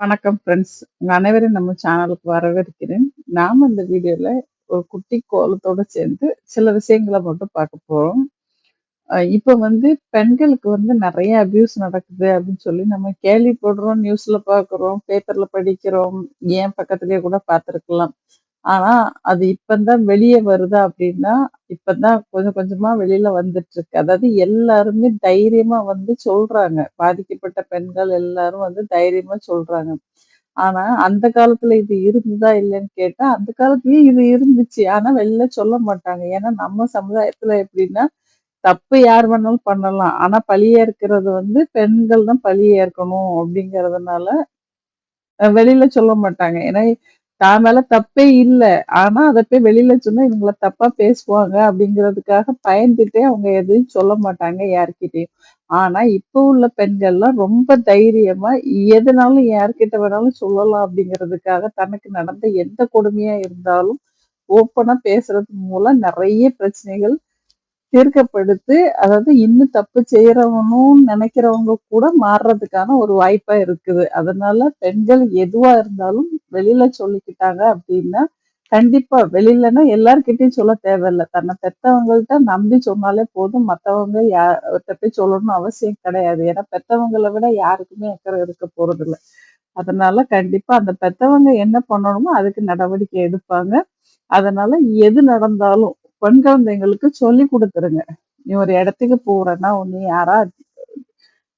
வணக்கம் ஃப்ரெண்ட்ஸ். அனைவரையும் நம்ம சேனலுக்கு வரவேற்கிறேன். நாம இந்த வீடியோல ஒரு குட்டி கோலத்தோட சேர்ந்து சில விஷயங்கள மட்டும் பார்க்க போறோம். இப்போ இப்ப வந்து பெண்களுக்கு வந்து நிறைய அபியூஸ் நடக்குது அப்படின்னு சொல்லி நம்ம கேள்விப்படுறோம், நியூஸ்ல பார்க்குறோம், பேப்பர்ல படிக்கிறோம், ஏன் பக்கத்துலயே கூட பார்த்துருக்கலாம். ஆனா, அது இப்பதான் வெளிய வருதா அப்படின்னா, இப்பதான் கொஞ்சம் கொஞ்சமா வெளியில வந்துட்டு இருக்கு அதாவது எல்லாருமே தைரியமா வந்து சொல்றாங்க. பாதிக்கப்பட்ட பெண்கள் எல்லாரும் வந்து தைரியமா சொல்றாங்க. ஆனா, அந்த காலத்துல இது இருந்ததா இல்லைன்னு கேட்டா, அந்த காலத்துலயும் இது இருந்துச்சு. ஆனா வெளில சொல்ல மாட்டாங்க. ஏன்னா நம்ம சமுதாயத்துல எப்படின்னா, தப்பு யார் வேணாலும் பண்ணலாம். ஆனா பழி இருக்கிறது வந்து பெண்கள் தான் பழி இருக்கணும் அப்படிங்கறதுனால வெளியில சொல்ல மாட்டாங்க. ஏன்னா, தான் மேல தப்பே இல்லை ஆனா அதை போய் வெளியில சொன்னா இவங்கள தப்பா பேசுவாங்க அப்படிங்கிறதுக்காக பயந்துட்டே அவங்க எதையும் சொல்ல மாட்டாங்க யார்கிட்டயும். ஆனா இப்ப உள்ள பெண்கள்லாம் ரொம்ப தைரியமா எதுனாலும் யார்கிட்ட வேணாலும் சொல்லலாம் அப்படிங்கிறதுக்காக தனக்கு நடந்த எந்த கொடுமையா இருந்தாலும் ஓப்பனா பேசுறது மூலம் நிறைய பிரச்சனைகள் தீர்க்கப்படுத்து. அதாவது இன்னும் தப்பு செய்யறவனும் நினைக்கிறவங்க கூட மாறுறதுக்கான ஒரு வாய்ப்பா இருக்குது. அதனால பெண்கள் எதுவா இருந்தாலும் வெளியில சொல்லிக்கிட்டாங்க அப்படின்னா, கண்டிப்பா வெளியிலன்னா எல்லார்கிட்டயும் சொல்ல தேவையில்ல. தன்னை பெத்தவங்கள்ட்ட நம்பி சொன்னாலே போதும். மற்றவங்க யார்கிட்ட போய் சொல்லணும்னு அவசியம் கிடையாது. ஏன்னா பெத்தவங்களை விட யாருக்குமே அக்கறை இருக்க போறதில்ல. அதனால கண்டிப்பா அந்த பெத்தவங்க என்ன பண்ணணுமோ அதுக்கு நடவடிக்கை எடுப்பாங்க. அதனால எது நடந்தாலும் பெண் குழந்தைங்களுக்கு சொல்லிக் கொடுத்துருங்க நீ ஒரு இடத்துக்கு போறன்னா, உன்னை யாரா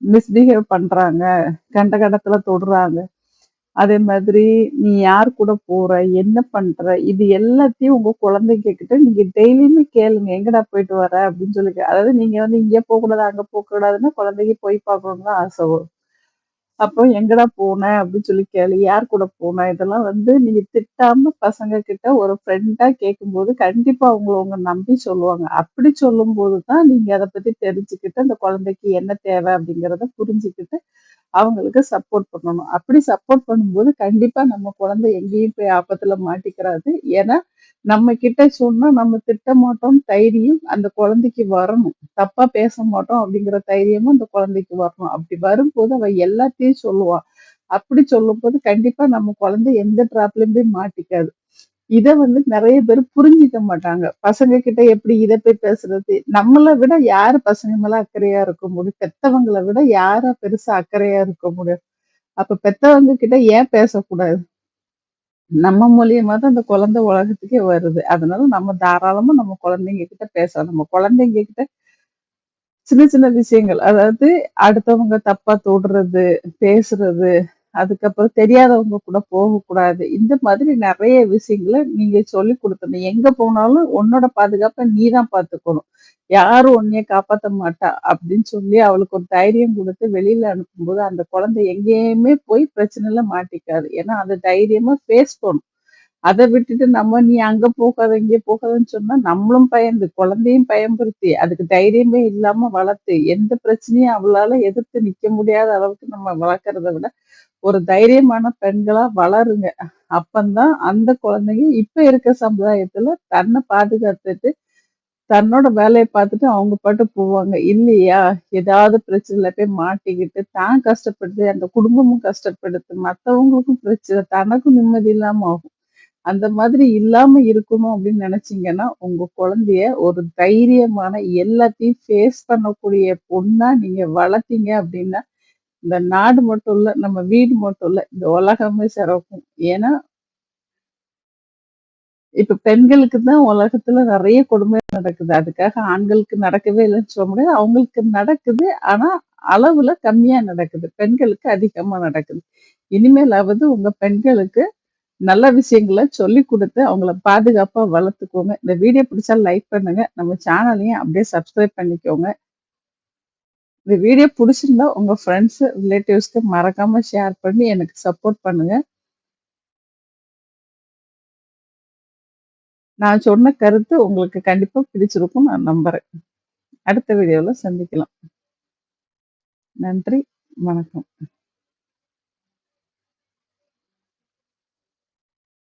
மிஸ்பிஹேவ் பண்றாங்க, கண்ட கடத்துல தொடுறாங்க. அதே மாதிரி நீ யார் கூட போற? என்ன பண்ற? இது எல்லாத்தையும் உங்க குழந்தைங்க கிட்ட நீங்க டெய்லியுமே கேளுங்க. எங்கடா போயிட்டு வர? அப்படின்னு சொல்லி அதாவது நீங்க வந்து இங்க போக்கூடாது, அங்க போக்கூடாதுன்னா குழந்தைக்கு போய் பார்க்கணும்னு ஆசை வரும். அப்போ எங்கடா போன? அப்படின்னு சொல்லி கேளு. யார் கூட போன? இதெல்லாம் வந்து நீங்க திட்டாம பசங்க கிட்ட ஒரு ஃப்ரெண்டா கேட்கும்போது, கண்டிப்பா அவங்கள உங்க நம்பி சொல்லுவாங்க. அப்படி சொல்லும் தான் நீங்க அதை பத்தி தெரிஞ்சுக்கிட்டு, அந்த குழந்தைக்கு என்ன தேவை அப்படிங்கிறத புரிஞ்சுக்கிட்டு, அவங்களுக்கு சப்போர்ட் பண்ணணும். அப்படி சப்போர்ட் பண்ணும்போது கண்டிப்பா நம்ம குழந்தை எங்கேயும் போய் ஆபத்துல மாட்டிக்கிறாது. ஏன்னா, நம்ம கிட்ட சொன்னா நம்ம திட்ட மாட்டோம் தைரியம் அந்த குழந்தைக்கு வரணும். தப்பா பேச மாட்டோம் அப்படிங்கிற தைரியமும் அந்த குழந்தைக்கு வரணும். அப்படி வரும்போது அவ எல்லாத்தையும் சொல்லுவான் அப்படி சொல்லும்போது கண்டிப்பா நம்ம குழந்தை எந்த ட்ராப்லயும் போய் மாட்டிக்காது. இதை வந்து நிறைய பேர் புரிஞ்சுக்க மாட்டாங்க. பசங்க கிட்ட எப்படி இதை போய் பேசுறது? நம்மளை விட யாரு பசங்க மேல அக்கறையா இருக்க முடியும்? பெத்தவங்கள விட யார பெருசா அக்கறையா இருக்க முடியும்? அப்ப பெத்தவங்க கிட்ட ஏன் பேசக்கூடாது? நம்ம மூலியமா தான் அந்த குழந்தை உலகத்துக்கே வருது. அதனால நம்ம தாராளமா நம்ம குழந்தைங்க கிட்ட பேசலாம். நம்ம குழந்தைங்க கிட்ட சின்ன சின்ன விஷயங்கள். அதாவது அடுத்தவங்க தப்பா தொடுறது, பேசுறது, அதுக்கப்புறம் தெரியாதவங்க கூட போகக்கூடாது. இந்த மாதிரி நிறைய விஷயங்கள நீங்க சொல்லிக் கொடுத்தணும் எங்க போனாலும் உன்னோட பாதுகாப்பை நீ தான் பார்த்துக்கணும். யாரும் உன்னைய காப்பாற்ற மாட்டா அப்படின்னு சொல்லி அவளுக்கு ஒரு தைரியம் கொடுத்து வெளியில அனுப்பும்போது, அந்த குழந்தை எங்கேயுமே போய் பிரச்சனைல மாட்டிக்காது. ஏன்னா அந்த தைரியமா ஃபேஸ் பண்ணும். அதை விட்டுட்டு நம்ம நீ அங்க போகாத, இங்கே போகாதன்னு சொன்னா நம்மளும் பயந்து, குழந்தையும் பயன்படுத்தி அதுக்கு தைரியமே இல்லாம வளர்த்து, எந்த பிரச்சனையும் அவளால எதிர்த்து நிக்க முடியாத அளவுக்கு நம்ம வளர்க்கறத விட, ஒரு தைரியமான பெண்களா வளருங்க. அப்பந்தான் அந்த குழந்தைங்க இப்ப இருக்க சமுதாயத்துல தன்னை பாதுகாத்துட்டு, தன்னோட வேலையை பார்த்துட்டு அவங்க பாட்டு போவாங்க. இல்லையா, ஏதாவது பிரச்சனையில போய் மாட்டிக்கிட்டு, தான் கஷ்டப்படுது அந்த குடும்பமும் கஷ்டப்படுத்து, மற்றவங்களுக்கும் பிரச்சனை, தனக்கும் நிம்மதி இல்லாம ஆகும். அந்த மாதிரி இல்லாம இருக்கணும் அப்படின்னு நினைச்சீங்கன்னா, உங்க குழந்தைய ஒரு தைரியமான எல்லாத்தையும் ஃபேஸ் பண்ணக்கூடிய பொண்ணா நீங்க வளர்த்தீங்க அப்படின்னா, இந்த நாடு மட்டும் இல்ல, நம்ம வீடு மட்டும் இல்ல, இந்த உலகமே சிறக்கும். ஏன்னா இப்ப பெண்களுக்கு தான் உலகத்துல நிறைய கொடுமை நடக்குது. அதுக்காக ஆண்களுக்கு நடக்கவே இல்லைன்னு சொல்ல முடியாது. அவங்களுக்கு நடக்குது. ஆனா அளவுல கம்மியா நடக்குது. பெண்களுக்கு அதிகமா நடக்குது. இனிமேலாவது உங்க பெண்களுக்கு நல்ல விஷயங்களை சொல்லிக் கொடுத்து அவங்கள பாதுகாப்பாக வளர்த்துக்கோங்க. இந்த வீடியோ பிடிச்சா லைக் பண்ணுங்க. நம்ம சேனலையும் அப்படியே சப்ஸ்கிரைப் பண்ணிக்கோங்க. இந்த வீடியோ பிடிச்சிருந்தா உங்க ஃப்ரெண்ட்ஸ், ரிலேட்டிவ்ஸ்க்கு மறக்காம ஷேர் பண்ணி எனக்கு சப்போர்ட் பண்ணுங்க. நான் சொன்ன கருத்து உங்களுக்கு கண்டிப்பாக பிடிச்சிருக்கும் நான் நம்புறேன். அடுத்த வீடியோவில் சந்திக்கலாம். நன்றி. வணக்கம்.